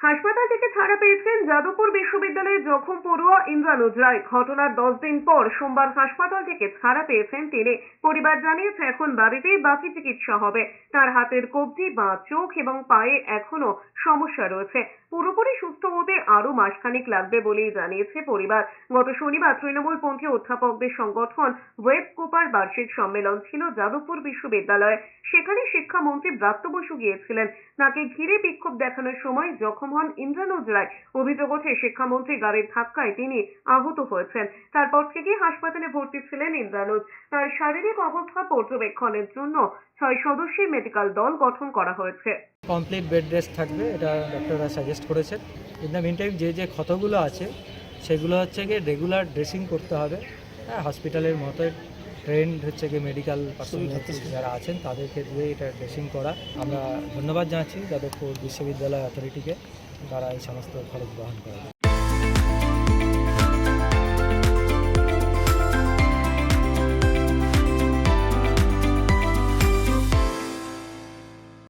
হাসপাতাল থেকে ছাড়া পেয়েছেন যাদবপুর বিশ্ববিদ্যালয়ের জখম পড়ুয়া ইন্দ্রানুজ রায় ঘটনার দশ দিন পর সোমবার হাসপাতাল থেকে ছাড়া পেয়েছেন তিনি। পরিবার জানিয়েছে, এখন বাড়িতেই বাকি চিকিৎসা হবে। তার হাতের কবজি বাঁ চোখ এবং পায়ে এখনও সমস্যা রয়েছে। পুরোপুরি সুস্থ হতে আরও মাসখানেক লাগবে বলেই জানিয়েছে পরিবার। গত শনিবার তৃণমূলপন্থী অধ্যাপকদের সংগঠন ওয়েব কোপার বার্ষিক সম্মেলন ছিল যাদবপুর বিশ্ববিদ্যালয়ে। সেখানে শিক্ষামন্ত্রী ব্রাত্য বসু গিয়েছিলেন। তাকে ঘিরে বিক্ষোভ দেখানোর সময় জখম হন ইন্দ্রানুজ রায় অভিযোগ ওঠে, শিক্ষামন্ত্রী গাড়ির ধাক্কায় তিনি আহত হয়েছেন। তারপর থেকে হাসপাতালে ভর্তি ছিলেন ইন্দ্রানুজ। তার শারীরিক অবস্থা পর্যবেক্ষণের জন্য ছয় সদস্যের মেডিকেল দল গঠন করা হয়েছে। কমপ্লিট বেড রেস্ট থাকবে, এটা ডক্টররা সাজেস্ট করেছেন। ইন দ্য মিনটাইম যে যে ক্ষতগুলো আছে, সেগুলো হচ্ছে গিয়ে রেগুলার ড্রেসিং করতে হবে। হ্যাঁ হসপিটালের মতো ট্রেন্ড হচ্ছে গিয়ে মেডিকেল যারা আছেন তাদেরকে দিয়ে এটা ড্রেসিং করা। আমরা ধন্যবাদ জানাচ্ছি যাদবপুর বিশ্ববিদ্যালয় অথরিটিকে তারা এই সমস্ত খরচ বহন করে